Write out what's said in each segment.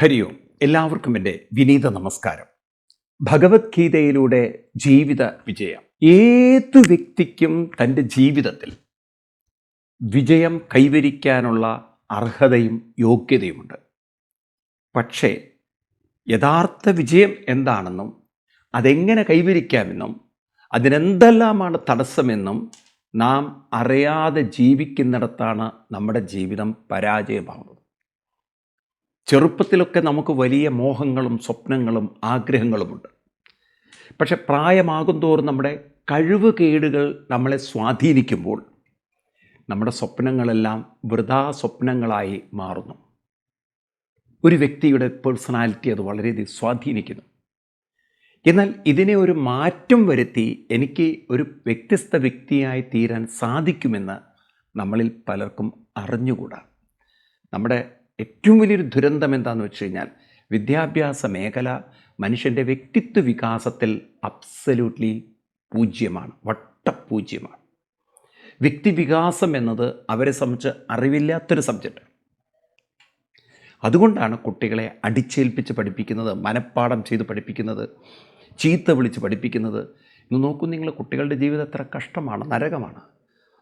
ഹരി ഓം എല്ലാവർക്കും എന്റെ വിനീത നമസ്കാരം. ഭഗവത്ഗീതയിലൂടെ ജീവിത വിജയം. ഏത് വ്യക്തിക്കും തന്റെ ജീവിതത്തിൽ വിജയം കൈവരിക്കാനുള്ള അർഹതയും യോഗ്യതയുമുണ്ട്. പക്ഷേ യഥാർത്ഥ വിജയം എന്താണെന്നും അതെങ്ങനെ കൈവരിക്കാമെന്നും അതിനെന്തെല്ലാമാണ് തടസ്സമെന്നും നാം അറിയാതെ ജീവിക്കുന്നിടത്താണ് നമ്മുടെ ജീവിതം പരാജയമാകുന്നത് ചെറുപ്പത്തിലൊക്കെ നമുക്ക് വലിയ മോഹങ്ങളും സ്വപ്നങ്ങളും ആഗ്രഹങ്ങളുമുണ്ട്. പക്ഷെ പ്രായമാകും തോറും നമ്മുടെ കഴിവുകേടുകൾ നമ്മളെ സ്വാധീനിക്കുമ്പോൾ നമ്മുടെ സ്വപ്നങ്ങളെല്ലാം വൃഥാ സ്വപ്നങ്ങളായി മാറുന്നു. ഒരു വ്യക്തിയുടെ പേഴ്സണാലിറ്റി അത് വളരെയധികം സ്വാധീനിക്കുന്നു. എന്നാൽ ഇതിനെ ഒരു മാറ്റം വരുത്തി എനിക്ക് ഒരു വ്യത്യസ്ത വ്യക്തിയായി തീരാൻ സാധിക്കുമെന്ന് നമ്മളിൽ പലർക്കും അറിഞ്ഞുകൂടാ. നമ്മുടെ ഏറ്റവും വലിയൊരു ദുരന്തം എന്താണെന്ന് വെച്ച് കഴിഞ്ഞാൽ വിദ്യാഭ്യാസ മേഖല മനുഷ്യന്റെ വ്യക്തിത്വ വികാസത്തിൽ അബ്സല്യൂട്ട്ലി പൂജ്യമാണ് വട്ടപൂജ്യമാണ്. വ്യക്തിവികാസം എന്നത് അവരെ സംബന്ധിച്ച് അറിവില്ലാത്തൊരു സബ്ജക്റ്റ് അതുകൊണ്ടാണ് കുട്ടികളെ അടിച്ചേൽപ്പിച്ച് പഠിപ്പിക്കുന്നത് മനഃപ്പാഠം ചെയ്ത് പഠിപ്പിക്കുന്നത് ചീത്ത വിളിച്ച് പഠിപ്പിക്കുന്നത്. ഇന്ന് നോക്കൂ നിങ്ങൾ കുട്ടികളുടെ ജീവിതം എത്ര കഷ്ടമാണ് നരകമാണ്.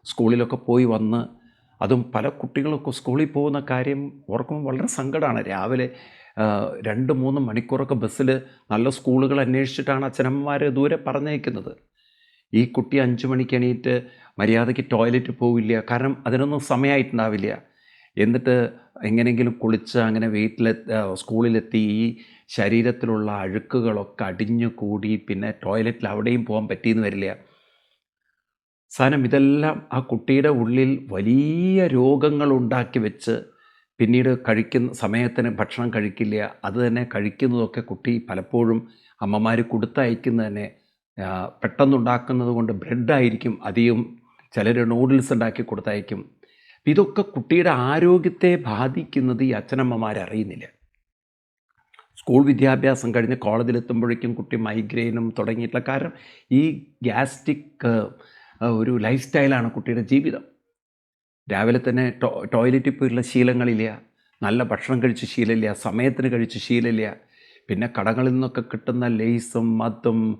സ്കൂളിലൊക്കെ പോയി വന്ന് അതും പല കുട്ടികളൊക്കെ സ്കൂളിൽ പോകുന്ന കാര്യം ഓർക്കുമ്പോൾ വളരെ സങ്കടമാണ്. രാവിലെ രണ്ട് മൂന്ന് മണിക്കൂറൊക്കെ ബസ്സിൽ നല്ല സ്കൂളുകൾ അന്വേഷിച്ചിട്ടാണ് അച്ഛനമ്മമാർ ദൂരെ പറഞ്ഞേക്കുന്നത് ഈ കുട്ടി അഞ്ച് മണിക്ക് എണീറ്റ് മര്യാദയ്ക്ക് ടോയ്ലറ്റ് പോവില്ല. കാരണം അതിനൊന്നും സമയമായിട്ടുണ്ടാവില്ല എന്നിട്ട് എങ്ങനെയെങ്കിലും കുളിച്ച് അങ്ങനെ വീട്ടിലെ സ്കൂളിലെത്തി ഈ ശരീരത്തിലുള്ള അഴുക്കുകളൊക്കെ അടിഞ്ഞു കൂടി പിന്നെ ടോയ്ലറ്റിൽ അവിടെയും പോകാൻ പറ്റിയെന്ന് വരില്ല. സാധനം ഇതെല്ലാം ആ കുട്ടിയുടെ ഉള്ളിൽ വലിയ രോഗങ്ങൾ ഉണ്ടാക്കി വെച്ച് പിന്നീട് കഴിക്കുന്ന സമയത്തിന് ഭക്ഷണം കഴിക്കില്ല. അത് തന്നെ കഴിക്കുന്നതൊക്കെ കുട്ടി പലപ്പോഴും അമ്മമാർ കൊടുത്തയക്കുന്നതന്നെ പെട്ടെന്നുണ്ടാക്കുന്നത് കൊണ്ട് ബ്രെഡായിരിക്കും അധികം ചിലർ നൂഡിൽസ് ഉണ്ടാക്കി കൊടുത്തയക്കും. ഇതൊക്കെ കുട്ടിയുടെ ആരോഗ്യത്തെ ബാധിക്കുന്നത് ഈ അച്ഛനമ്മമാർ അറിയുന്നില്ല. സ്കൂൾ വിദ്യാഭ്യാസം കഴിഞ്ഞ് കോളേജിലെത്തുമ്പോഴേക്കും കുട്ടി മൈഗ്രെയിനും തുടങ്ങിയിട്ടുള്ള കാരണം ഈ ഗ്യാസ്ട്രിക് ഒരു ലൈഫ് സ്റ്റൈലാണ് കുട്ടിയുടെ ജീവിതം. രാവിലെ തന്നെ ടോ ടോയ്ലറ്റിൽ പോയിട്ടുള്ള ശീലങ്ങളില്ല. നല്ല ഭക്ഷണം കഴിച്ച് ശീലമില്ല. സമയത്തിന് കഴിച്ച് ശീലമില്ല. പിന്നെ കടകളിൽ നിന്നൊക്കെ കിട്ടുന്ന ലേസും മത്തും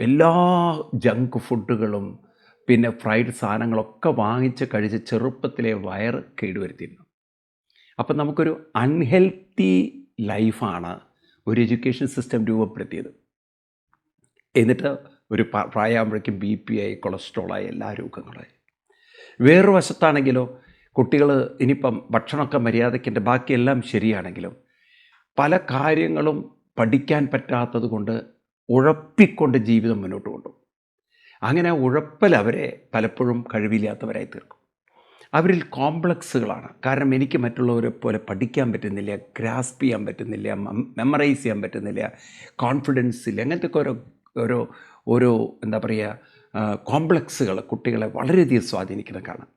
എല്ലാ ജങ്ക് ഫുഡുകളും പിന്നെ ഫ്രൈഡ് സാധനങ്ങളൊക്കെ വാങ്ങിച്ച് കഴിച്ച് ചെറുപ്പത്തിലെ വയറ് കേടുവരുത്തിയിരുന്നു. അപ്പം നമുക്കൊരു അൺഹെൽത്തി ലൈഫാണ് ഒരു എഡ്യൂക്കേഷൻ സിസ്റ്റം രൂപപ്പെടുത്തിയത്. എന്നിട്ട് ഒരു പ്രായമാകുമ്പോഴേക്കും ബി പി ആയി കൊളസ്ട്രോളായി എല്ലാ രോഗങ്ങളായി. വേറൊരു വശത്താണെങ്കിലോ കുട്ടികൾ ഇനിയിപ്പം ഭക്ഷണമൊക്കെ മര്യാദയ്ക്കിന്റെ ബാക്കിയെല്ലാം ശരിയാണെങ്കിലും പല കാര്യങ്ങളും പഠിക്കാൻ പറ്റാത്തത് കൊണ്ട് ഉഴപ്പിക്കൊണ്ട് ജീവിതം മുന്നോട്ട് കൊണ്ടുപോകും. അങ്ങനെ ഉഴപ്പൽ അവരെ പലപ്പോഴും കഴിവില്ലാത്തവരായി തീർക്കും. അവരിൽ കോംപ്ലക്സുകളാണ്. കാരണം എനിക്ക് മറ്റുള്ളവരെ പോലെ പഠിക്കാൻ പറ്റുന്നില്ല ഗ്രാസ്പ് ചെയ്യാൻ പറ്റുന്നില്ല മെമ്മറൈസ് ചെയ്യാൻ പറ്റുന്നില്ല കോൺഫിഡൻസ് ഇല്ല അങ്ങനത്തെ ഒക്കെ ഓരോ ഓരോ ഓരോ എന്താ പറയുക കോംപ്ലക്സുകൾ കുട്ടികളെ വളരെയധികം സ്വാധീനിക്കുന്ന കാണാം.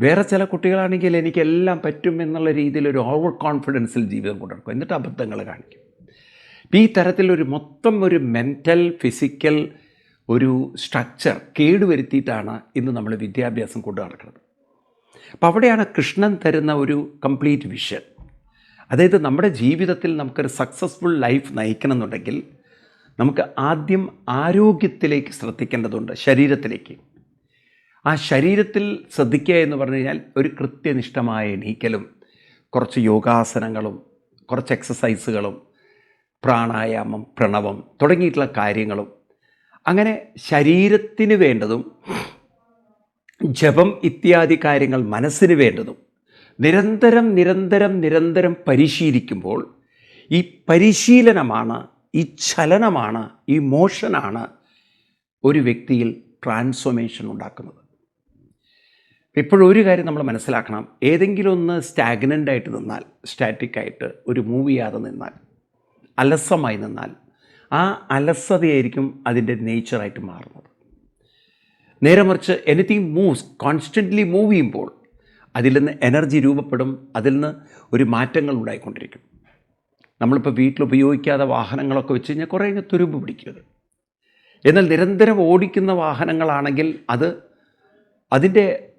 വേറെ ചില കുട്ടികളാണെങ്കിൽ എനിക്കെല്ലാം പറ്റും എന്നുള്ള രീതിയിൽ ഒരു ഓവർ കോൺഫിഡൻസിൽ ജീവിതം കൊണ്ടുനടക്കും. എന്നിട്ട് അബദ്ധങ്ങൾ കാണിക്കും. ഈ തരത്തിലൊരു മൊത്തം ഒരു മെന്റൽ ഫിസിക്കൽ ഒരു സ്ട്രക്ചർ കേടുവരുത്തിയിട്ടാണ് ഇന്ന് നമ്മൾ വിദ്യാഭ്യാസം കൊണ്ടു നടക്കുന്നത്. അപ്പം അവിടെയാണ് കൃഷ്ണൻ തരുന്ന ഒരു കംപ്ലീറ്റ് വിഷൻ. അതായത് നമ്മുടെ ജീവിതത്തിൽ നമുക്കൊരു സക്സസ്ഫുൾ ലൈഫ് നയിക്കണം എന്നുണ്ടെങ്കിൽ നമുക്ക് ആദ്യം ആരോഗ്യത്തിലേക്ക് ശ്രദ്ധിക്കേണ്ടതുണ്ട് ശരീരത്തിലേക്ക്. ആ ശരീരത്തിൽ ശ്രദ്ധിക്കുക എന്ന് പറഞ്ഞു കഴിഞ്ഞാൽ ഒരു കൃത്യനിഷ്ഠമായ എണീക്കലും കുറച്ച് യോഗാസനങ്ങളും കുറച്ച് എക്സസൈസുകളും പ്രാണായാമം പ്രണവം തുടങ്ങിയിട്ടുള്ള കാര്യങ്ങളും. അങ്ങനെ ശരീരത്തിന് വേണ്ടതും ജപം ഇത്യാദി കാര്യങ്ങൾ മനസ്സിന് വേണ്ടതും നിരന്തരം നിരന്തരം നിരന്തരം പരിശീലിക്കുമ്പോൾ ഈ പരിശീലനമാണ് ഈ ചലനമാണ് ഈ മോഷനാണ് ഒരു വ്യക്തിയിൽ ട്രാൻസ്ഫോർമേഷൻ ഉണ്ടാക്കുന്നത്. ഇപ്പോഴും ഒരു കാര്യം നമ്മൾ മനസ്സിലാക്കണം ഏതെങ്കിലും ഒന്ന് സ്റ്റാഗ്നന്റ് ആയിട്ട് നിന്നാൽ സ്റ്റാറ്റിക് ആയിട്ട് ഒരു മൂവ് ചെയ്യാതെ നിന്നാൽ അലസമായി നിന്നാൽ ആ അലസതയായിരിക്കും അതിന്റെ നേച്ചറായിട്ട് മാറുന്നത്. നേരെ മറിച്ച് എനിത്തിങ് മൂവ്സ് കോൺസ്റ്റന്റ്ലി മൂവ് ചെയ്യുമ്പോൾ അതിൽ നിന്ന് എനർജി രൂപപ്പെടും അതിൽ നിന്ന് ഒരു മാറ്റങ്ങൾ ഉണ്ടായിക്കൊണ്ടിരിക്കും. നമ്മളിപ്പോൾ വീട്ടിൽ ഉപയോഗിക്കാതെ വാഹനങ്ങളൊക്കെ വെച്ച് കഴിഞ്ഞാൽ കുറേ ഇങ്ങനെ തുരുമ്പ് പിടിക്കുന്നത് എന്നാൽ നിരന്തരം ഓടിക്കുന്ന വാഹനങ്ങളാണെങ്കിൽ അത് അതിന്റെ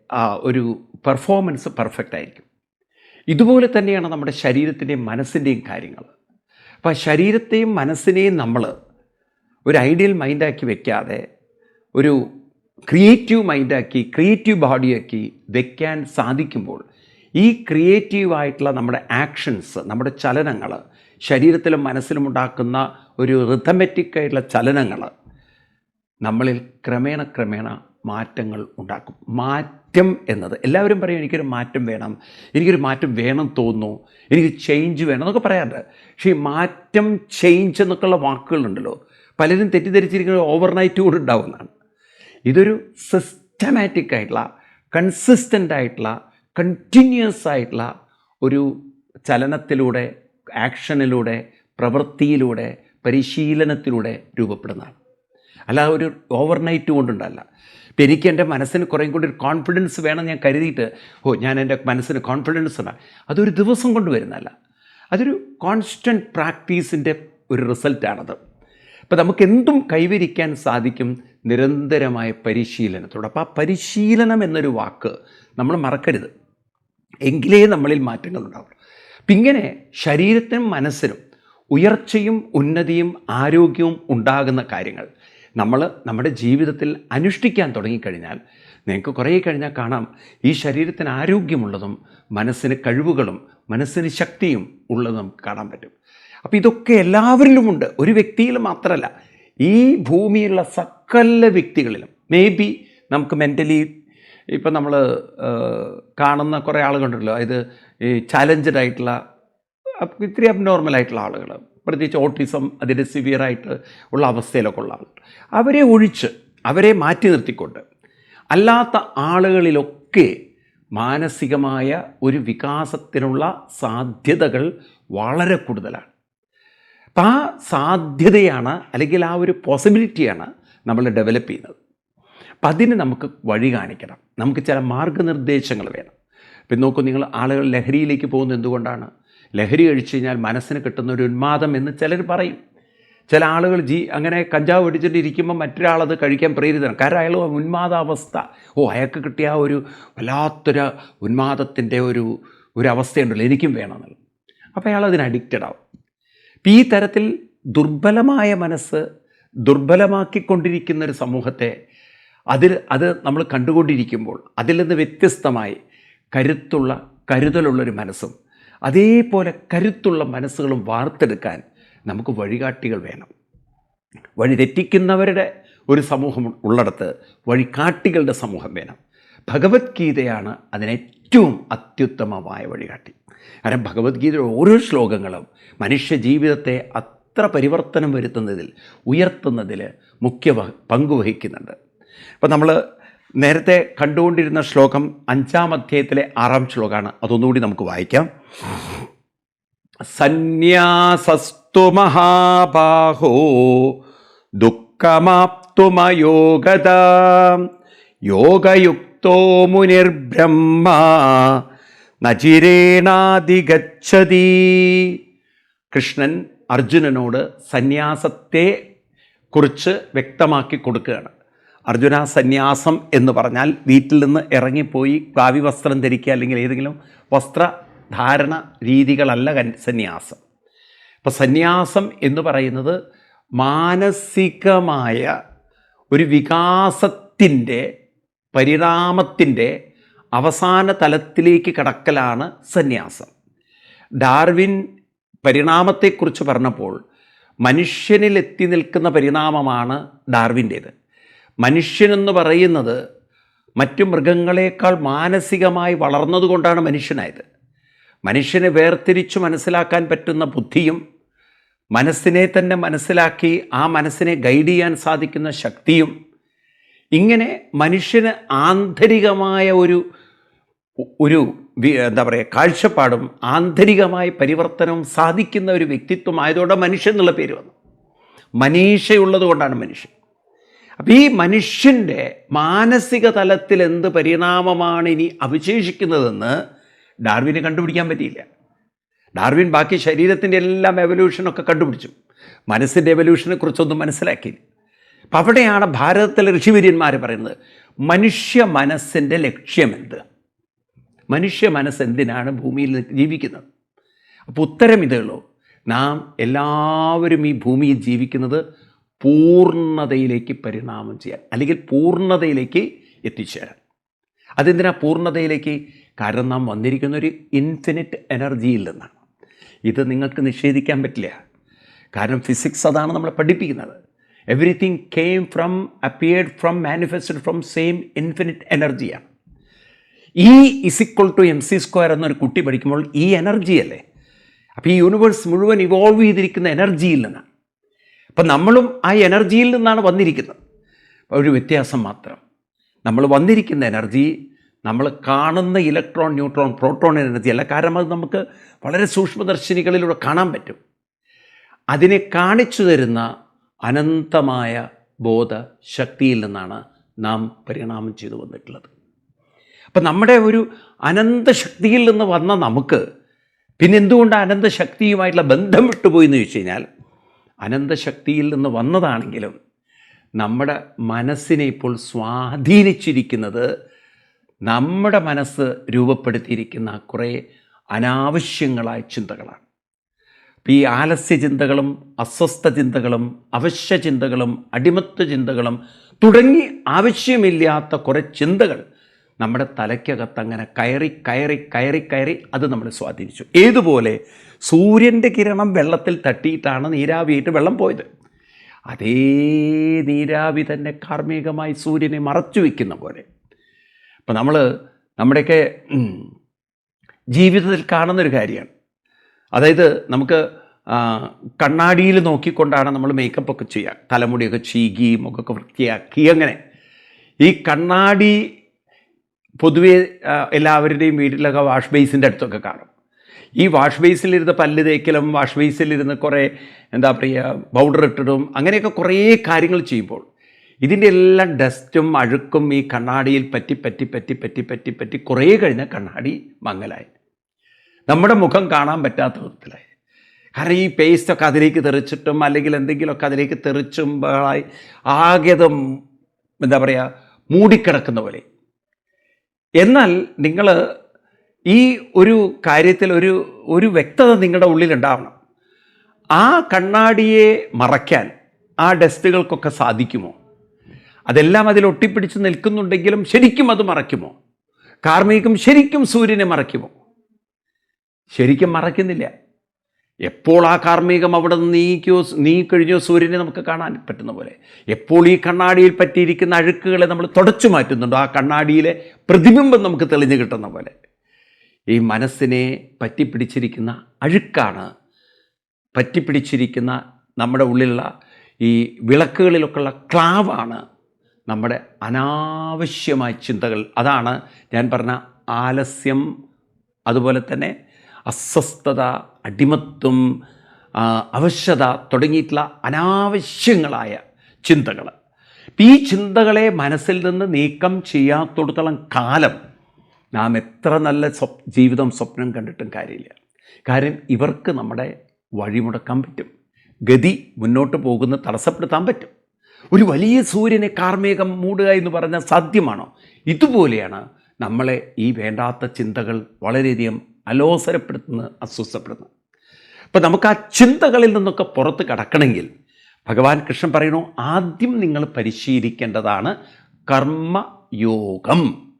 ഒരു പെർഫോമൻസ് പെർഫെക്റ്റ് ആയിരിക്കും. ഇതുപോലെ തന്നെയാണ് നമ്മുടെ ശരീരത്തിന്റെയും മനസ്സിന്റെയും കാര്യങ്ങൾ. അപ്പോൾ ശരീരത്തെയും മനസ്സിനെയും നമ്മൾ ഒരു ഐഡിയൽ മൈൻഡാക്കി വെക്കാതെ ഒരു ക്രിയേറ്റീവ് മൈൻഡാക്കി ക്രിയേറ്റീവ് ബോഡിയാക്കി വെക്കാൻ സാധിക്കുമ്പോൾ ഈ ക്രിയേറ്റീവായിട്ടുള്ള നമ്മുടെ ആക്ഷൻസ് നമ്മുടെ ചലനങ്ങൾ ശരീരത്തിലും മനസ്സിലും ഉണ്ടാക്കുന്ന ഒരു റിഥമെറ്റിക് ആയിട്ടുള്ള ചലനങ്ങൾ നമ്മളിൽ ക്രമേണ ക്രമേണ മാറ്റങ്ങൾ ഉണ്ടാക്കും. മാറ്റം എന്നത് എല്ലാവരും പറയും എനിക്കൊരു മാറ്റം വേണം എനിക്കൊരു മാറ്റം വേണം തോന്നുന്നു എനിക്ക് ചേഞ്ച് വേണം എന്നൊക്കെ പറയാറുണ്ട്. പക്ഷേ ഈ മാറ്റം ചേഞ്ച് എന്നൊക്കെയുള്ള വാക്കുകളുണ്ടല്ലോ പലരും തെറ്റിദ്ധരിച്ചിരിക്കുന്നത് ഓവർനൈറ്റ് കൂടെ ഉണ്ടാവുന്നതാണ്. ഇതൊരു സിസ്റ്റമാറ്റിക് ആയിട്ടുള്ള കൺസിസ്റ്റന്റ് ആയിട്ടുള്ള കണ്ടിന്യൂസ് ആയിട്ടുള്ള ഒരു ചലനത്തിലൂടെ ആക്ഷനിലൂടെ പ്രവൃത്തിയിലൂടെ പരിശീലനത്തിലൂടെ രൂപപ്പെടുന്നതാണ്. അല്ല ഒരു ഓവർനൈറ്റ് കൊണ്ടുണ്ടല്ല. ഇപ്പം എനിക്ക് എന്റെ മനസ്സിന് കുറേ കൂടി ഒരു കോൺഫിഡൻസ് വേണം ഞാൻ കരുതിയിട്ട് ഓ ഞാൻ എന്റെ മനസ്സിന് കോൺഫിഡൻസ് ഉണ്ട്. അതൊരു ദിവസം കൊണ്ട് വരുന്നതല്ല. അതൊരു കോൺസ്റ്റന്റ് പ്രാക്ടീസിന്റെ ഒരു റിസൾട്ടാണത് അപ്പോൾ നമുക്ക് എന്തും കൈവരിക്കാൻ സാധിക്കും നിരന്തരമായ പരിശീലനത്തോടെ. അപ്പോൾ ആ പരിശീലനം എന്നൊരു വാക്ക് നമ്മൾ മറക്കരുത്. എങ്കിലേ നമ്മളിൽ മാറ്റങ്ങൾ ഉണ്ടാവുള്ളൂ അപ്പം ഇങ്ങനെ ശരീരത്തിനും മനസ്സിനും ഉയർച്ചയും ഉന്നതിയും ആരോഗ്യവും ഉണ്ടാകുന്ന കാര്യങ്ങൾ നമ്മൾ നമ്മുടെ ജീവിതത്തിൽ അനുഷ്ഠിക്കാൻ തുടങ്ങിക്കഴിഞ്ഞാൽ നിങ്ങൾക്ക് കുറേ കഴിഞ്ഞാൽ കാണാം. ഈ ശരീരത്തിന് ആരോഗ്യമുള്ളതും മനസ്സിന് കഴിവുകളും മനസ്സിന് ശക്തിയും ഉള്ളതും കാണാൻ പറ്റും. അപ്പോൾ ഇതൊക്കെ എല്ലാവരിലുമുണ്ട്. ഒരു വ്യക്തിയിൽ മാത്രമല്ല ഈ ഭൂമിയിലുള്ള സകല വ്യക്തികളിലും. മേ ബി നമുക്ക് മെന്റലി ഇപ്പം നമ്മൾ കാണുന്ന കുറേ ആളുകളുണ്ടല്ലോ. ഇത് ഈ ചാലഞ്ചഡ് ആയിട്ടുള്ള ഇത്തിരി അബ്നോർമൽ ആയിട്ടുള്ള ആളുകൾ പ്രത്യേകിച്ച് ഓട്ടിസം അതിന്റെ സിവിയറായിട്ട് ഉള്ള അവസ്ഥയിലൊക്കെ ഉള്ള ആളുകൾ. അവരെ ഒഴിച്ച് അവരെ മാറ്റി നിർത്തിക്കൊണ്ട് അല്ലാത്ത ആളുകളിലൊക്കെ മാനസികമായ ഒരു വികാസത്തിനുള്ള സാധ്യതകൾ വളരെ കൂടുതലാണ്. അപ്പം ആ സാധ്യതയാണ് അല്ലെങ്കിൽ ആ ഒരു പോസിബിലിറ്റിയാണ് നമ്മൾ ഡെവലപ്പ് ചെയ്യുന്നത്. അപ്പം അതിന് നമുക്ക് വഴി കാണിക്കണം. നമുക്ക് ചില മാർഗനിർദ്ദേശങ്ങൾ വേണം. ഇപ്പം നോക്കൂ നിങ്ങൾ ആളുകൾ ലഹരിയിലേക്ക് പോകുന്നത് എന്തുകൊണ്ടാണ്? ലഹരി കഴിച്ചു കഴിഞ്ഞാൽ മനസ്സിന് കിട്ടുന്ന ഒരു ഉന്മാദം എന്ന് ചിലർ പറയും. ചില ആളുകൾ ജീ അങ്ങനെ കഞ്ചാവ് അടിച്ചിട്ട് ഇരിക്കുമ്പോൾ മറ്റൊരാളത് കഴിക്കാൻ പ്രേരിതണം കാരണം അയാൾ ഉന്മാദാവസ്ഥ. ഓ അയാൾക്ക് കിട്ടിയ ആ ഒരു വല്ലാത്തൊരു ഉന്മാദത്തിന്റെ ഒരു ഒരു അവസ്ഥയുണ്ടല്ലോ. എനിക്കും വേണമെന്നുള്ളത് അപ്പോൾ അയാൾ അതിന് അഡിക്റ്റഡ് ആവും. ഈ തരത്തിൽ ദുർബലമായ മനസ്സ് ദുർബലമാക്കിക്കൊണ്ടിരിക്കുന്ന ഒരു സമൂഹത്തെ അതിൽ അത് നമ്മൾ കണ്ടുകൊണ്ടിരിക്കുമ്പോൾ അതിൽ നിന്ന് വ്യത്യസ്തമായി കരുത്തുള്ള കരുതലുള്ളൊരു മനസ്സും അതേപോലെ കരുത്തുള്ള മനസ്സുകളും വാർത്തെടുക്കാൻ നമുക്ക് വഴികാട്ടികൾ വേണം. വഴി തെറ്റിക്കുന്നവരുടെ ഒരു സമൂഹം ഉള്ളിടത്ത് വഴികാട്ടികളുടെ സമൂഹം വേണം. ഭഗവത്ഗീതയാണ് അതിനേറ്റവും അത്യുത്തമമായ വഴികാട്ടി. കാരണം ഭഗവത്ഗീതയുടെ ഓരോ ശ്ലോകങ്ങളും മനുഷ്യ ജീവിതത്തെ അത്ര പരിവർത്തനം വരുത്തുന്നതിൽ ഉയർത്തുന്നതിൽ മുഖ്യ പങ്കുവഹിക്കുന്നുണ്ട് അപ്പോൾ നമ്മൾ നേരത്തെ കണ്ടുകൊണ്ടിരുന്ന ശ്ലോകം അഞ്ചാം അധ്യായത്തിലെ ആറാം ശ്ലോകമാണ്. അതൊന്നുകൂടി നമുക്ക് വായിക്കാം. സന്യാസസ്തു മഹാബാഹോ ദുഃഖമാപ്തുമയോഗത യോഗയുക്തോ മുനിർബ്രഹ്മ നചിരേണാധിഗച്ഛതി. കൃഷ്ണൻ അർജുനനോട് സന്യാസത്തെ കുറിച്ച് വ്യക്തമാക്കി കൊടുക്കുകയാണ്. അർജുന സന്യാസം എന്ന് പറഞ്ഞാൽ വീട്ടിൽ നിന്ന് ഇറങ്ങിപ്പോയി കാവ്യ വസ്ത്രം ധരിക്കുക അല്ലെങ്കിൽ ഏതെങ്കിലും വസ്ത്രധാരണ രീതികളല്ല സന്യാസം. ഇപ്പോൾ സന്യാസം എന്ന് പറയുന്നത് മാനസികമായ ഒരു വികാസത്തിന്റെ പരിണാമത്തിന്റെ അവസാന തലത്തിലേക്ക് കടക്കലാണ് സന്യാസം. ഡാർവിൻ പരിണാമത്തെക്കുറിച്ച് പറഞ്ഞപ്പോൾ മനുഷ്യനിൽ എത്തി നിൽക്കുന്ന പരിണാമമാണ് ഡാർവിന്റേത്. മനുഷ്യനെന്ന് പറയുന്നത് മറ്റു മൃഗങ്ങളെക്കാൾ മാനസികമായി വളർന്നതുകൊണ്ടാണ് മനുഷ്യനായത്. മനുഷ്യനെ വേർതിരിച്ചു മനസ്സിലാക്കാൻ പറ്റുന്ന ബുദ്ധിയും മനസ്സിനെ തന്നെ മനസ്സിലാക്കി ആ മനസ്സിനെ ഗൈഡ് ചെയ്യാൻ സാധിക്കുന്ന ശക്തിയും ഇങ്ങനെ മനുഷ്യന് ആന്തരികമായ ഒരു ഒരു എന്താ പറയുക കാഴ്ചപ്പാടും ആന്തരികമായ പരിവർത്തനവും സാധിക്കുന്ന ഒരു വ്യക്തിത്വമായതോടെ മനുഷ്യൻ എന്നുള്ള പേര് വന്നു. മനീഷയുള്ളത് കൊണ്ടാണ് മനുഷ്യൻ. അപ്പം ഈ മനുഷ്യന്റെ മാനസിക തലത്തിൽ എന്ത് പരിണാമമാണ് ഇനി അവശേഷിക്കുന്നതെന്ന് ഡാർവിന് കണ്ടുപിടിക്കാൻ പറ്റിയില്ല. ഡാർവിൻ ബാക്കി ശരീരത്തിന്റെ എല്ലാം എവല്യൂഷനൊക്കെ കണ്ടുപിടിച്ചു. മനസ്സിന്റെ എവല്യൂഷനെ കുറിച്ചൊന്നും മനസ്സിലാക്കി അപ്പം അവിടെയാണ് ഭാരതത്തിലെ ഋഷിവര്യന്മാർ പറയുന്നത് മനുഷ്യ മനസ്സിന്റെ ലക്ഷ്യമെന്ത്? മനുഷ്യ മനസ്സ് എന്തിനാണ് ഭൂമിയിൽ ജീവിക്കുന്നത്? അപ്പോൾ ഉത്തരം ഇതേ ഉള്ളൂ. നാം എല്ലാവരും ഈ ഭൂമിയിൽ ജീവിക്കുന്നത് പൂർണതയിലേക്ക് പരിണാമം ചെയ്യാൻ അല്ലെങ്കിൽ പൂർണതയിലേക്ക് എത്തിച്ചേരാൻ. അതെന്തിനാ പൂർണതയിലേക്ക്? കാരണം നാം വന്നിരിക്കുന്ന ഒരു ഇൻഫിനിറ്റ് എനർജിയിൽ നിന്നാണ്. ഇത് നിങ്ങൾക്ക് നിഷേധിക്കാൻ പറ്റില്ല. കാരണം ഫിസിക്സ് അതാണ് നമ്മളെ പഠിപ്പിക്കുന്നത്. Everything came from appeared from manifested from same infinite എനർജിയാണ് ഈ E equal to M C square എന്നൊരു കുട്ടി പഠിക്കുമ്പോൾ ഈ എനർജി അല്ലേ? അപ്പോൾ ഈ യൂണിവേഴ്സ് മുഴുവൻ ഇവോൾവ് ചെയ്തിരിക്കുന്ന എനർജിയിൽ നിന്നാണ്. അപ്പം നമ്മളും ആ എനർജിയിൽ നിന്നാണ് വന്നിരിക്കുന്നത്. ഒരു വ്യത്യാസം മാത്രം. നമ്മൾ വന്നിരിക്കുന്ന എനർജി നമ്മൾ കാണുന്ന ഇലക്ട്രോൺ ന്യൂട്രോൺ പ്രോട്ടോൺ എനർജി അല്ല കാരണം അത് നമുക്ക് വളരെ സൂക്ഷ്മദർശിനികളിലൂടെ കാണാൻ പറ്റും. അതിനെ കാണിച്ചു തരുന്ന അനന്തമായ ബോധ ശക്തിയിൽ നിന്നാണ് നാം പരിണാമം ചെയ്തു വന്നിട്ടുള്ളത്. അപ്പം നമ്മുടെ ഒരു അനന്ത ശക്തിയിൽ നിന്ന് വന്ന നമുക്ക് പിന്നെ അനന്ത അനന്തശക്തിയുമായിട്ടുള്ള ബന്ധം വിട്ടുപോയി എന്ന് ചോദിച്ചു കഴിഞ്ഞാൽ അനന്തശക്തിയിൽ നിന്ന് വന്നതാണെങ്കിലും നമ്മുടെ മനസ്സിനെ ഇപ്പോൾ സ്വാധീനിച്ചിരിക്കുന്നത് നമ്മുടെ മനസ്സ് രൂപപ്പെടുത്തിയിരിക്കുന്ന കുറേ അനാവശ്യങ്ങളായ ചിന്തകളാണ്. അപ്പോൾ ഈ ആലസ്യ ചിന്തകളും അസ്വസ്ഥ ചിന്തകളും അവശ്യ ചിന്തകളും അടിമത്ത ചിന്തകളും തുടങ്ങി ആവശ്യമില്ലാത്ത കുറേ ചിന്തകൾ നമ്മുടെ തലയ്ക്കകത്ത് അങ്ങനെ കയറി കയറി കയറി കയറി അത് നമ്മളെ സ്വാധീനിച്ചു. ഏതുപോലെ സൂര്യന്റെ കിരണം വെള്ളത്തിൽ തട്ടിയിട്ടാണ് നീരാവിയായിട്ട് വെള്ളം പോയത്. അതേ നീരാവി തന്നെ കാർമ്മികമായി സൂര്യനെ മറച്ചു വയ്ക്കുന്ന പോലെ. അപ്പം നമ്മൾ നമ്മുടെയൊക്കെ ജീവിതത്തിൽ കാണുന്നൊരു കാര്യമാണ്. അതായത് നമുക്ക് കണ്ണാടിയിൽ നോക്കിക്കൊണ്ടാണ് നമ്മൾ മേക്കപ്പ് ഒക്കെ ചെയ്യുക തലമുടിയൊക്കെ ചീകി മുഖമൊക്കെ വൃത്തിയാക്കി അങ്ങനെ. ഈ കണ്ണാടി പൊതുവേ എല്ലാവരുടെയും വീട്ടിലൊക്കെ വാഷ് ബേസിന്റെ അടുത്തൊക്കെ കാണും. ഈ വാഷ് ബേസിലിരുന്ന് പല്ല് തേക്കലും വാഷ് ബേസിലിരുന്ന് കുറേ എന്താ പറയുക പൗഡർ ഇട്ടിടും അങ്ങനെയൊക്കെ കുറേ കാര്യങ്ങൾ ചെയ്യുമ്പോൾ ഇതിന്റെ എല്ലാം ഡസ്റ്റും അഴുക്കും ഈ കണ്ണാടിയിൽ പറ്റി പറ്റി പറ്റി പറ്റി പറ്റി പറ്റി കുറേ കഴിഞ്ഞ കണ്ണാടി മങ്ങലായി. നമ്മുടെ മുഖം കാണാൻ പറ്റാത്ത വിധത്തിലായി. കാരണം ഈ പേസ്റ്റൊക്കെ അതിലേക്ക് തെറിച്ചിട്ടും അല്ലെങ്കിൽ എന്തെങ്കിലുമൊക്കെ അതിലേക്ക് തെറിച്ചുമ്പോഴായി ആകെതും എന്താ പറയുക മൂടിക്കിടക്കുന്ന പോലെ. എന്നാൽ നിങ്ങൾ ഈ ഒരു കാര്യത്തിൽ ഒരു ഒരു വ്യക്തത നിങ്ങളുടെ ഉള്ളിലുണ്ടാവണം. ആ കണ്ണാടിയെ മറയ്ക്കാൻ ആ ഡസ്റ്റുകൾക്കൊക്കെ സാധിക്കുമോ? അതെല്ലാം അതിൽ ഒട്ടിപ്പിടിച്ച് നിൽക്കുന്നുണ്ടെങ്കിലും ശരിക്കും അത് മറയ്ക്കുമോ? കാർമികം ശരിക്കും സൂര്യനെ മറയ്ക്കുമോ? ശരിക്കും മറയ്ക്കുന്നില്ല. എപ്പോൾ ആ കാർമ്മികം അവിടെ നിന്ന് നീക്കിയോ നീക്കഴിഞ്ഞോ സൂര്യനെ നമുക്ക് കാണാൻ പറ്റുന്ന പോലെ? എപ്പോൾ ഈ കണ്ണാടിയിൽ പറ്റിയിരിക്കുന്ന അഴുക്കുകളെ നമ്മൾ തുടച്ചു മാറ്റുന്നുണ്ടോ? ആ കണ്ണാടിയിലെ പ്രതിബിംബം നമുക്ക് തെളിഞ്ഞു കിട്ടുന്ന പോലെ. ഈ മനസ്സിനെ പറ്റിപ്പിടിച്ചിരിക്കുന്ന അഴുക്കാണ്. പറ്റിപ്പിടിച്ചിരിക്കുന്ന നമ്മുടെ ഉള്ളിലുള്ള ഈ വിളക്കുകളിലൊക്കെയുള്ള ക്ലാവാണ് നമ്മുടെ അനാവശ്യമായ ചിന്തകൾ. അതാണ് ഞാൻ പറഞ്ഞ ആലസ്യം അതുപോലെ തന്നെ അസ്വസ്ഥത അടിമത്വം അവശ്യത തുടങ്ങിയിട്ടുള്ള അനാവശ്യങ്ങളായ ചിന്തകൾ ഈ ചിന്തകളെ മനസ്സിൽ നിന്ന് നീക്കം ചെയ്യാത്തടത്തോളം കാലം നാം എത്ര നല്ല സ്വപ് ജീവിതം സ്വപ്നം കണ്ടിട്ടും കാര്യമില്ല. കാര്യം ഇവർക്ക് നമ്മുടെ വഴിമുടക്കാൻ പറ്റും. ഗതി മുന്നോട്ട് പോകുന്ന തടസ്സപ്പെടുത്താൻ പറ്റും. ഒരു വലിയ സൂര്യനെ കാർമേകം മൂടുക എന്ന് പറഞ്ഞാൽ സാധ്യമാണോ? ഇതുപോലെയാണ് നമ്മളെ ഈ വേണ്ടാത്ത ചിന്തകൾ വളരെയധികം അലോസരപ്പെടുത്തുന്നത് അസ്വസ്ഥപ്പെടുന്നത് അപ്പം നമുക്ക് ആ ചിന്തകളിൽ നിന്നൊക്കെ പുറത്ത് കടക്കണമെങ്കിൽ ഭഗവാൻ കൃഷ്ണൻ പറയുന്നു ആദ്യം നിങ്ങൾ പരിശീലിക്കേണ്ടതാണ് കർമ്മയോഗം.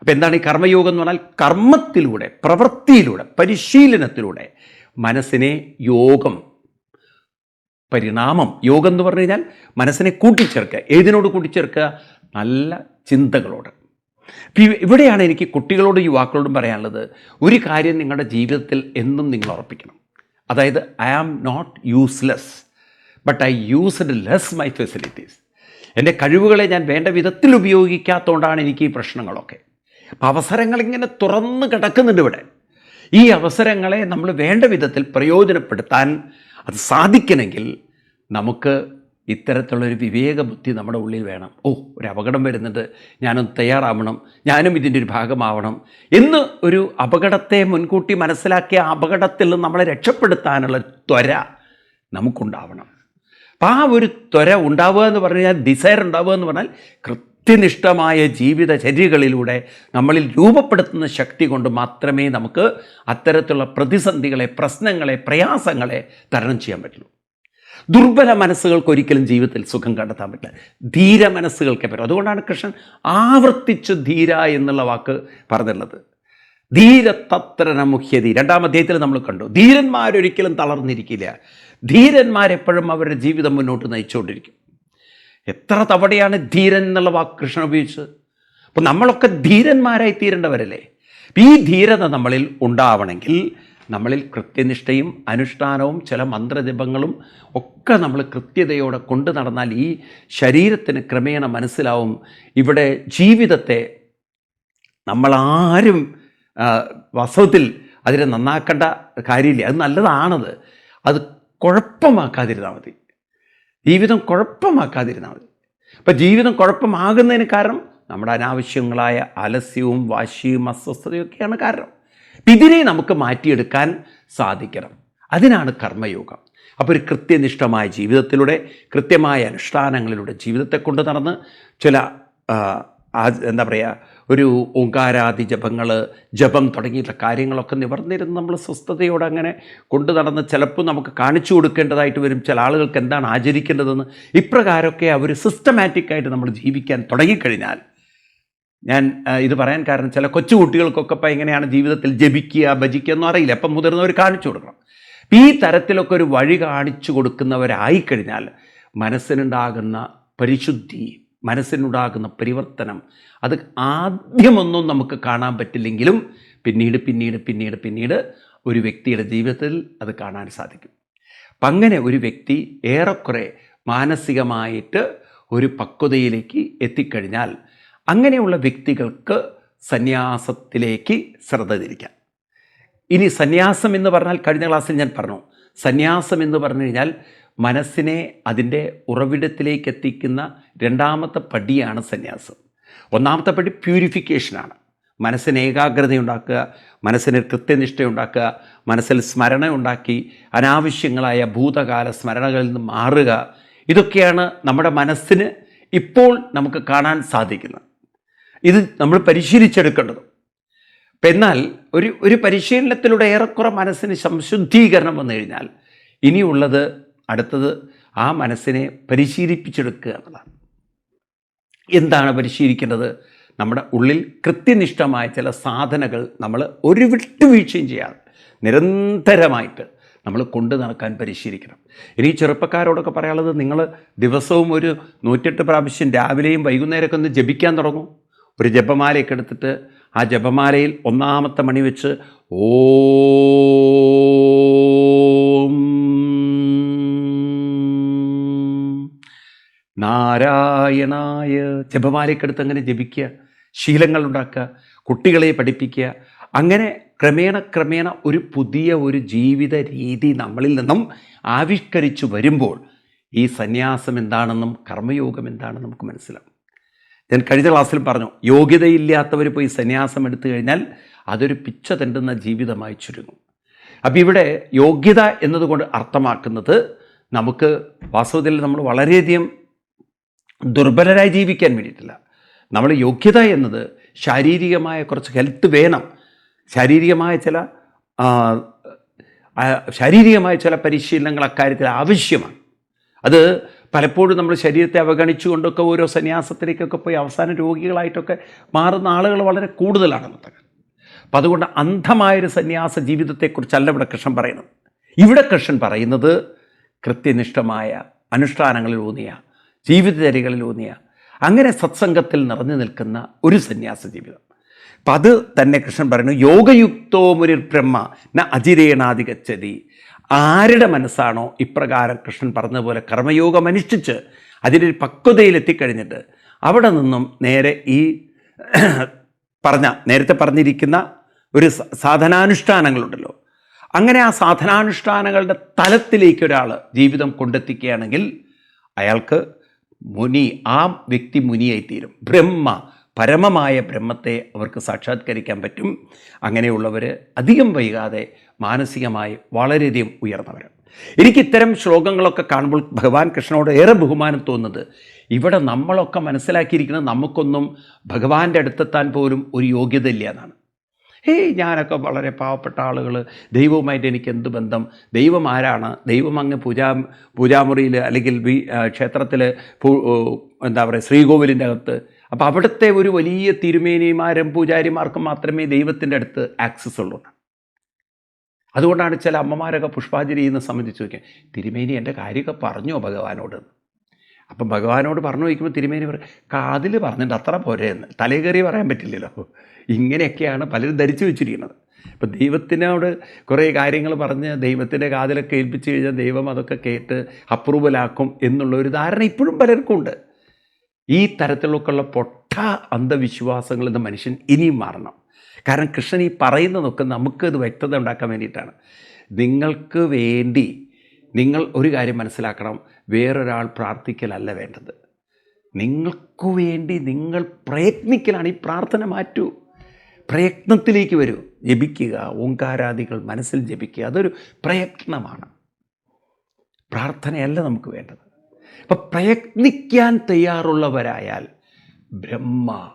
അപ്പം എന്താണ് ഈ കർമ്മയോഗം എന്ന് പറഞ്ഞാൽ കർമ്മത്തിലൂടെ പ്രവൃത്തിയിലൂടെ പരിശീലനത്തിലൂടെ മനസ്സിനെ യോഗം പരിണാമം യോഗം എന്ന് പറഞ്ഞു കഴിഞ്ഞാൽ മനസ്സിനെ കൂട്ടിച്ചേർക്കുക ഏതിനോട് കൂട്ടിച്ചേർക്കുക? നല്ല ചിന്തകളോട്. ഇവിടെയാണ് എനിക്ക് കുട്ടികളോടും യുവാക്കളോടും പറയാനുള്ളത് ഒരു കാര്യം നിങ്ങളുടെ ജീവിതത്തിൽ എന്നും നിങ്ങൾ ഉറപ്പിക്കണം. അതായത് I am not useless but I used less my facilities എന്റെ കഴിവുകളെ ഞാൻ വേണ്ട വിധത്തിൽ ഉപയോഗിക്കാത്തതുകൊണ്ടാണ് എനിക്ക് ഈ പ്രശ്നങ്ങളൊക്കെ. അപ്പം അവസരങ്ങൾ ഇങ്ങനെ തുറന്ന് കിടക്കുന്നുണ്ട് ഇവിടെ. ഈ അവസരങ്ങളെ നമ്മൾ വേണ്ട വിധത്തിൽ പ്രയോജനപ്പെടുത്താൻ അത് സാധിക്കണമെങ്കിൽ നമുക്ക് ഇത്തരത്തിലുള്ളൊരു വിവേക ബുദ്ധി നമ്മുടെ ഉള്ളിൽ വേണം. ഓ ഒരു അപകടം വരുന്നുണ്ട് ഞാനൊന്ന് തയ്യാറാവണം ഞാനും ഇതിന്റെ ഒരു ഭാഗമാവണം എന്ന് ഒരു അപകടത്തെ മുൻകൂട്ടി മനസ്സിലാക്കിയ അപകടത്തിൽ നിന്ന് നമ്മളെ രക്ഷപ്പെടുത്താനുള്ള ത്വര നമുക്കുണ്ടാവണം. അപ്പം ആ ഒരു ത്വര ഉണ്ടാവുക എന്ന് പറഞ്ഞാൽ ഡിസയർ ഉണ്ടാവുക എന്ന് പറഞ്ഞാൽ കൃത്യനിഷ്ഠമായ ജീവിതചര്യകളിലൂടെ നമ്മളിൽ രൂപപ്പെടുത്തുന്ന ശക്തി കൊണ്ട് മാത്രമേ നമുക്ക് അത്തരത്തിലുള്ള പ്രതിസന്ധികളെ പ്രശ്നങ്ങളെ പ്രയാസങ്ങളെ തരണം ചെയ്യാൻ പറ്റുള്ളൂ. ദുർബല മനസ്സുകൾക്ക് ഒരിക്കലും ജീവിതത്തിൽ സുഖം കണ്ടെത്താൻ പറ്റില്ല. ധീര മനസ്സുകൾക്ക് പറ്റും. അതുകൊണ്ടാണ് കൃഷ്ണൻ ആവർത്തിച്ച് ധീര എന്നുള്ള വാക്ക് പറഞ്ഞുള്ളത് ധീരതത്രന മുഖ്യതി രണ്ടാം അധ്യായത്തിൽ നമ്മൾ കണ്ടു. ധീരന്മാരൊരിക്കലും തളർന്നിരിക്കില്ല. ധീരന്മാരെപ്പോഴും അവരുടെ ജീവിതം മുന്നോട്ട് നയിച്ചുകൊണ്ടിരിക്കും. എത്ര തവണയാണ് ധീരൻ എന്നുള്ള വാക്ക് കൃഷ്ണൻ ഉപയോഗിച്ചത്? അപ്പം നമ്മളൊക്കെ ധീരന്മാരായി തീരേണ്ടവരല്ലേ? ഈ ധീരത നമ്മളിൽ ഉണ്ടാവണമെങ്കിൽ നമ്മളിൽ കൃത്യനിഷ്ഠയും അനുഷ്ഠാനവും ചില മന്ത്രജപങ്ങളും ഒക്കെ നമ്മൾ കൃത്യതയോടെ കൊണ്ടു നടന്നാൽ ഈ ശരീരത്തിന് ക്രമേണ മനസ്സിലാവും. ഇവിടെ ജീവിതത്തെ നമ്മളാരും ആ, വാസ്തവത്തിൽ അതിനെ നന്നാക്കേണ്ട കാര്യമില്ല. അത് നല്ലതാണത്. അത് കുഴപ്പമാക്കാതിരുന്നാൽ മതി. ജീവിതം കുഴപ്പമാക്കാതിരുന്നാൽ മതി. അപ്പം ജീവിതം കുഴപ്പമാകുന്നതിന് കാരണം നമ്മുടെ അനാവശ്യങ്ങളായ ആലസ്യവും വാശിയും അസ്വസ്ഥതയൊക്കെയാണ് കാരണം. ഇതിനെ നമുക്ക് മാറ്റിയെടുക്കാൻ സാധിക്കണം. അതിനാണ് കർമ്മയോഗം. അപ്പോൾ ഒരു കൃത്യനിഷ്ഠമായ ജീവിതത്തിലൂടെ കൃത്യമായ അനുഷ്ഠാനങ്ങളിലൂടെ ജീവിതത്തെ കൊണ്ട് നടന്ന് ചില ആ, എന്താ പറയുക ഒരു ഓങ്കാരാദി ജപങ്ങൾ ജപം തുടങ്ങിയിട്ടുള്ള കാര്യങ്ങളൊക്കെ നിവർന്നിരുന്ന് നമ്മൾ സ്വസ്ഥതയോടെ അങ്ങനെ കൊണ്ടു നടന്ന് ചിലപ്പോൾ നമുക്ക് കാണിച്ചു കൊടുക്കേണ്ടതായിട്ട് വരും. ചില ആളുകൾക്ക് എന്താണ് ആചരിക്കേണ്ടതെന്ന് ഇപ്രകാരമൊക്കെ അവർ സിസ്റ്റമാറ്റിക്കായിട്ട് നമ്മൾ ജീവിക്കാൻ തുടങ്ങിക്കഴിഞ്ഞാൽ ഞാൻ ഇത് പറയാൻ കാരണം ചില കൊച്ചു കുട്ടികൾക്കൊക്കെ ഇപ്പം എങ്ങനെയാണ് ജീവിതത്തിൽ ജപിക്കുക ഭജിക്കുക ഒന്നും അറിയില്ല. അപ്പം മുതിർന്നവർ കാണിച്ചു കൊടുക്കണം. ഈ തരത്തിലൊക്കെ ഒരു വഴി കാണിച്ചു കൊടുക്കുന്നവരായിക്കഴിഞ്ഞാൽ മനസ്സിനുണ്ടാകുന്ന പരിശുദ്ധി മനസ്സിനുണ്ടാകുന്ന പരിവർത്തനം. അത് ആദ്യമൊന്നും നമുക്ക് കാണാൻ പറ്റില്ലെങ്കിലും പിന്നീട് പിന്നീട് പിന്നീട് പിന്നീട് ഒരു വ്യക്തിയുടെ ജീവിതത്തിൽ അത് കാണാൻ സാധിക്കും. അപ്പം അങ്ങനെ ഒരു വ്യക്തി ഏറെക്കുറെ മാനസികമായിട്ട് ഒരു പക്വതയിലേക്ക് എത്തിക്കഴിഞ്ഞാൽ അങ്ങനെയുള്ള വ്യക്തികൾക്ക് സന്യാസത്തിലേക്ക് ശ്രദ്ധ തിരിക്കാം. ഇനി സന്യാസം എന്ന് പറഞ്ഞാൽ കഴിഞ്ഞ ക്ലാസ്സിൽ ഞാൻ പറഞ്ഞു. സന്യാസം എന്ന് പറഞ്ഞു കഴിഞ്ഞാൽ മനസ്സിനെ അതിന്റെ ഉറവിടത്തിലേക്ക് എത്തിക്കുന്ന രണ്ടാമത്തെ പടിയാണ് സന്യാസം. ഒന്നാമത്തെ പടി പ്യൂരിഫിക്കേഷനാണ് മനസ്സിന് ഏകാഗ്രത ഉണ്ടാക്കുക മനസ്സിന് കൃത്യനിഷ്ഠ ഉണ്ടാക്കുക മനസ്സിൽ സ്മരണ ഉണ്ടാക്കി അനാവശ്യങ്ങളായ ഭൂതകാല സ്മരണകളിൽ നിന്ന് മാറുക. ഇതൊക്കെയാണ് നമ്മുടെ മനസ്സിന് ഇപ്പോൾ നമുക്ക് കാണാൻ സാധിക്കുന്നത്. ഇത് നമ്മൾ പരിശീലിച്ചെടുക്കേണ്ടതും. അപ്പം എന്നാൽ ഒരു ഒരു പരിശീലനത്തിലൂടെ ഏറെക്കുറെ മനസ്സിന് സംശുദ്ധീകരണം വന്നു കഴിഞ്ഞാൽ ഇനിയുള്ളത് അടുത്തത് ആ മനസ്സിനെ പരിശീലിപ്പിച്ചെടുക്കുക എന്നുള്ളതാണ്. എന്താണ് പരിശീലിക്കേണ്ടത്? നമ്മുടെ ഉള്ളിൽ കൃത്യനിഷ്ഠമായ ചില സാധനകൾ നമ്മൾ ഒരു വിട്ടുവീഴ്ചയും ചെയ്യാതെ നിരന്തരമായിട്ട് നമ്മൾ കൊണ്ടു നടക്കാൻ പരിശീലിക്കണം. ഇനി ചെറുപ്പക്കാരോടൊക്കെ പറയാനുള്ളത് നിങ്ങൾ ദിവസവും ഒരു നൂറ്റെട്ട് പ്രാവശ്യം രാവിലെയും വൈകുന്നേരമൊക്കെ ഒന്ന് ജപിക്കാൻ തുടങ്ങും. ഒരു ജപമാലയൊക്കെ എടുത്തിട്ട് ആ ജപമാലയിൽ ഒന്നാമത്തെ മണി വെച്ച് ഓം നാരായണായ. ജപമാലയ്ക്കടുത്ത് അങ്ങനെ ജപിക്കുക ശീലങ്ങൾ ഉണ്ടാക്കുക കുട്ടികളെ പഠിപ്പിക്കുക. അങ്ങനെ ക്രമേണ ക്രമേണ ഒരു പുതിയ ഒരു ജീവിത രീതി നമ്മളിൽ നിന്നും ആവിഷ്കരിച്ചു വരുമ്പോൾ ഈ സന്യാസം എന്താണെന്നും കർമ്മയോഗം എന്താണെന്നും നമുക്ക് മനസ്സിലാവും. ഞാൻ കഴിഞ്ഞ ക്ലാസ്സിൽ പറഞ്ഞു യോഗ്യതയില്ലാത്തവർ പോയി സന്യാസം എടുത്തു കഴിഞ്ഞാൽ അതൊരു പിച്ച തെണ്ടുന്ന ജീവിതമായി ചുരുങ്ങും. അപ്പോൾ ഇവിടെ യോഗ്യത എന്നതുകൊണ്ട് അർത്ഥമാക്കുന്നത് നമുക്ക് വാസ്തവത്തിൽ നമ്മൾ വളരെയധികം ദുർബലരായി ജീവിക്കാൻ വേണ്ടിയിട്ടില്ല. നമ്മൾ യോഗ്യത എന്നത് ശാരീരികമായ കുറച്ച് ഹെൽത്ത് വേണം. ശാരീരികമായ ചില ശാരീരികമായ ചില പരിശീലനങ്ങൾ അക്കാര്യത്തിൽ ആവശ്യമാണ്. അത് പലപ്പോഴും നമ്മൾ ശരീരത്തെ അവഗണിച്ചുകൊണ്ടൊക്കെ ഓരോ സന്യാസത്തിലേക്കൊക്കെ പോയി അവസാന രോഗികളായിട്ടൊക്കെ മാറുന്ന ആളുകൾ വളരെ കൂടുതലാണ് ഇന്നത്തെ. അപ്പം അതുകൊണ്ട് അന്ധമായൊരു സന്യാസ ജീവിതത്തെക്കുറിച്ചല്ല ഇവിടെ കൃഷ്ണൻ പറയുന്നത്. ഇവിടെ കൃഷ്ണൻ പറയുന്നത് കൃത്യനിഷ്ഠമായ അനുഷ്ഠാനങ്ങളിലൂന്നിയ ജീവിതചര്യകളിലൂന്നിയ അങ്ങനെ സത്സംഗത്തിൽ നിറഞ്ഞു നിൽക്കുന്ന ഒരു സന്യാസ ജീവിതം അപ്പം അത് തന്നെ കൃഷ്ണൻ പറയുന്നു യോഗയുക്തോ മുരിർ ബ്രഹ്മ ന അജിരേണാധികച്ചതി ആരുടെ മനസ്സാണോ ഇപ്രകാരം കൃഷ്ണൻ പറഞ്ഞതുപോലെ കർമ്മയോഗം അനുഷ്ഠിച്ച് അതിന്റെ ഒരു പക്വതയിലെത്തിക്കഴിഞ്ഞിട്ട് അവിടെ നിന്നും നേരെ ഈ പറഞ്ഞ നേരത്തെ പറഞ്ഞിരിക്കുന്ന ഒരു സാധനാനുഷ്ഠാനങ്ങളുണ്ടല്ലോ. അങ്ങനെ ആ സാധനാനുഷ്ഠാനങ്ങളുടെ തലത്തിലേക്ക് ഒരാൾ ജീവിതം കൊണ്ടെത്തിക്കുകയാണെങ്കിൽ അയാൾക്ക് മുനി ആ വ്യക്തി മുനിയായി തീരും ബ്രഹ്മ പരമമായ ബ്രഹ്മത്തെ അവർക്ക് സാക്ഷാത്കരിക്കാൻ പറ്റും. അങ്ങനെയുള്ളവർ അധികം വൈകാതെ മാനസികമായി വളരെയധികം ഉയർന്നവരാണ്. എനിക്ക് ഇത്തരം ശ്ലോകങ്ങളൊക്കെ കാണുമ്പോൾ ഭഗവാൻ കൃഷ്ണനോട് ഏറെ ബഹുമാനം തോന്നുന്നത് ഇവിടെ നമ്മളൊക്കെ മനസ്സിലാക്കിയിരിക്കുന്നത് നമുക്കൊന്നും ഭഗവാന്റെ അടുത്തെത്താൻ പോലും ഒരു യോഗ്യത ഇല്ല എന്നാണ്. ഹേയ് ഞാനൊക്കെ വളരെ പാവപ്പെട്ട ആളുകൾ ദൈവവുമായിട്ട് എനിക്ക് എന്ത് ബന്ധം? ദൈവം ആരാണ്? ദൈവം അങ്ങ് പൂജാ പൂജാമുറിയിൽ അല്ലെങ്കിൽ ക്ഷേത്രത്തിൽ എന്താ പറയുക ശ്രീകോവിലിന്റെ അകത്ത്. അപ്പോൾ അവിടുത്തെ ഒരു വലിയ തിരുമേനിമാരും പൂജാരിമാർക്കും മാത്രമേ ദൈവത്തിന്റെ അടുത്ത് ആക്സസ് ഉള്ളൂ. അതുകൊണ്ടാണ് ചില അമ്മമാരൊക്കെ പുഷ്പാഞ്ജലി ചെയ്യുന്ന സംബന്ധിച്ച് നോക്കിയാൽ തിരുമേനി എന്റെ കാര്യമൊക്കെ പറഞ്ഞോ ഭഗവാനോട്? അപ്പം ഭഗവാനോട് പറഞ്ഞു വയ്ക്കുമ്പോൾ തിരുമേനി പറയും കാതിൽ പറഞ്ഞിട്ട് അത്ര പോരെ എന്ന് തലേ കയറി പറയാൻ പറ്റില്ലല്ലോ. ഇങ്ങനെയൊക്കെയാണ് പലരും ധരിച്ചു വെച്ചിരിക്കുന്നത്. ഇപ്പം ദൈവത്തിനോട് കുറേ കാര്യങ്ങൾ പറഞ്ഞ് ദൈവത്തിന്റെ കാതിലൊക്കെ ഏൽപ്പിച്ച് കഴിഞ്ഞാൽ ദൈവം അതൊക്കെ കേട്ട് അപ്രൂവലാക്കും എന്നുള്ള ഒരു ധാരണ ഇപ്പോഴും പലർക്കും ഉണ്ട്. ഈ തരത്തിലൊക്കെയുള്ള പൊട്ട അന്ധവിശ്വാസങ്ങളിൽ നിന്ന് മനുഷ്യൻ ഇനിയും മാറണം. കാരണം കൃഷ്ണൻ ഈ പറയുന്നതൊക്കെ നമുക്ക് ഇത് വ്യക്തത ഉണ്ടാക്കാൻ വേണ്ടിയിട്ടാണ്. നിങ്ങൾക്ക് വേണ്ടി നിങ്ങൾ ഒരു കാര്യം മനസ്സിലാക്കണം. വേറൊരാൾ പ്രാർത്ഥിക്കലല്ല വേണ്ടത്. നിങ്ങൾക്ക് വേണ്ടി നിങ്ങൾ പ്രയത്നിക്കലാണ് ഈ പ്രാർത്ഥന മാറ്റൂ. പ്രയത്നത്തിലേക്ക് വരൂ. ജപിക്കുക. ഓങ്കാരാദികൾ മനസ്സിൽ ജപിക്കുക. അതൊരു പ്രയത്നമാണ്. പ്രാർത്ഥനയല്ല നമുക്ക് വേണ്ടത്. അപ്പം പ്രയത്നിക്കാൻ തയ്യാറുള്ളവരായാൽ ബ്രഹ്മ.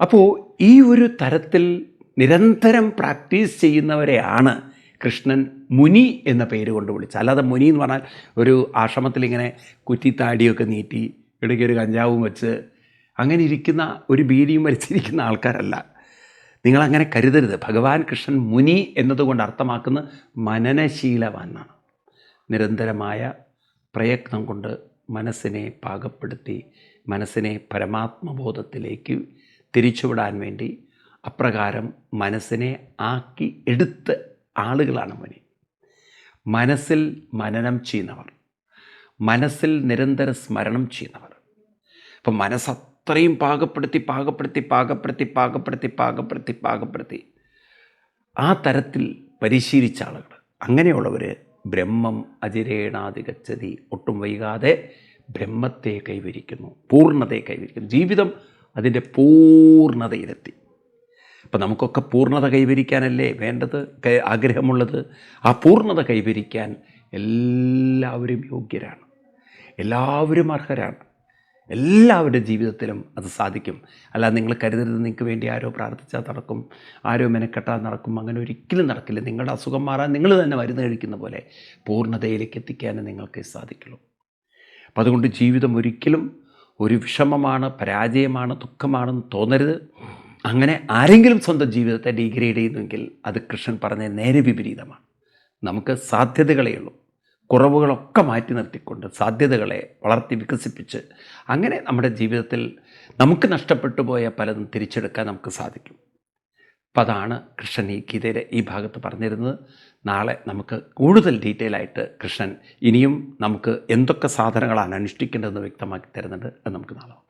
അപ്പോൾ ഈ ഒരു തരത്തിൽ നിരന്തരം പ്രാക്ടീസ് ചെയ്യുന്നവരെയാണ് കൃഷ്ണൻ മുനി എന്ന പേര് കൊണ്ട് വിളിച്ചത്. അല്ലാതെ മുനി എന്ന് പറഞ്ഞാൽ ഒരു ആശ്രമത്തിൽ ഇങ്ങനെ കുറ്റിത്താടിയൊക്കെ നീട്ടി ഇടയ്ക്ക് ഒരു കഞ്ചാവും വെച്ച് അങ്ങനെ ഇരിക്കുന്ന ഒരു ബീഡിയും വലിച്ചിരിക്കുന്ന ആൾക്കാരല്ല. നിങ്ങളങ്ങനെ കരുതരുത്. ഭഗവാൻ കൃഷ്ണൻ മുനി എന്നതുകൊണ്ട് അർത്ഥമാക്കുന്ന മനനശീലവാനാണ്. നിരന്തരമായ പ്രയത്നം കൊണ്ട് മനസ്സിനെ പാകപ്പെടുത്തി മനസ്സിനെ പരമാത്മബോധത്തിലേക്ക് തിരിച്ചുവിടാൻ വേണ്ടി അപ്രകാരം മനസ്സിനെ ആക്കി എടുത്ത ആളുകളാണ് മുനി. മനസ്സിൽ മനനം ചെയ്യുന്നവർ മനസ്സിൽ നിരന്തര സ്മരണം ചെയ്യുന്നവർ. അപ്പം മനസ്സത്രയും പാകപ്പെടുത്തി പാകപ്പെടുത്തി പാകപ്പെടുത്തി പാകപ്പെടുത്തി പാകപ്പെടുത്തി പാകപ്പെടുത്തി. ആ തരത്തിൽ പരിശീലിച്ച ആളുകൾ. അങ്ങനെയുള്ളവർ ബ്രഹ്മം അതിരേണാതികച്ചതി ഒട്ടും വൈകാതെ ബ്രഹ്മത്തെ കൈവരിക്കുന്നു പൂർണതയെ കൈവരിക്കുന്നു. ജീവിതം അതിന്റെ പൂർണതയിലെത്തി. അപ്പം നമുക്കൊക്കെ പൂർണത കൈവരിക്കാനല്ലേ വേണ്ടത്? ആഗ്രഹമുള്ളത്? ആ പൂർണത കൈവരിക്കാൻ എല്ലാവരും യോഗ്യരാണ്. എല്ലാവരും അർഹരാണ്. എല്ലാവരുടെ ജീവിതത്തിലും അത് സാധിക്കും. അല്ലാതെ നിങ്ങൾ കരുതരുത് നിങ്ങൾക്ക് വേണ്ടി ആരോ പ്രാർത്ഥിച്ചാൽ നടക്കും ആരോ മെനക്കെട്ടാൽ നടക്കും അങ്ങനെ ഒരിക്കലും നടക്കില്ല. നിങ്ങളുടെ അസുഖം മാറാൻ നിങ്ങൾ തന്നെ മരുന്ന് കഴിക്കുന്ന പോലെ പൂർണതയിലേക്ക് എത്തിക്കാനേ നിങ്ങൾക്ക് സാധിക്കുള്ളൂ. അപ്പം അതുകൊണ്ട് ജീവിതം ഒരിക്കലും ഒരു വിഷമമാണ് പരാജയമാണ് ദുഃഖമാണെന്ന് തോന്നരുത്. അങ്ങനെ ആരെങ്കിലും സ്വന്തം ജീവിതത്തെ ഡിഗ്രേഡ് ചെയ്യുന്നുവെങ്കിൽ അത് കൃഷ്ണൻ പറഞ്ഞ നേരെ വിപരീതമാണ്. നമുക്ക് സാധ്യതകളേ ഉള്ളൂ. കുറവുകളൊക്കെ മാറ്റി നിർത്തിക്കൊണ്ട് സാധ്യതകളെ വളർത്തി വികസിപ്പിച്ച് അങ്ങനെ നമ്മുടെ ജീവിതത്തിൽ നമുക്ക് നഷ്ടപ്പെട്ടു പോയ പലതും തിരിച്ചെടുക്കാൻ നമുക്ക് സാധിക്കും അപ്പം അതാണ് കൃഷ്ണൻ ഈ ഗീതയുടെ ഈ ഭാഗത്ത് പറഞ്ഞിരുന്നത് നാളെ നമുക്ക് കൂടുതൽ ഡീറ്റെയിൽ ആയിട്ട് കൃഷ്ണൻ ഇനിയും നമുക്ക് എന്തൊക്കെ സാധനങ്ങളാണ് അനുഷ്ഠിക്കേണ്ടതെന്ന് വ്യക്തമാക്കി തരുന്നുണ്ട് അത് നമുക്ക് നാളെ.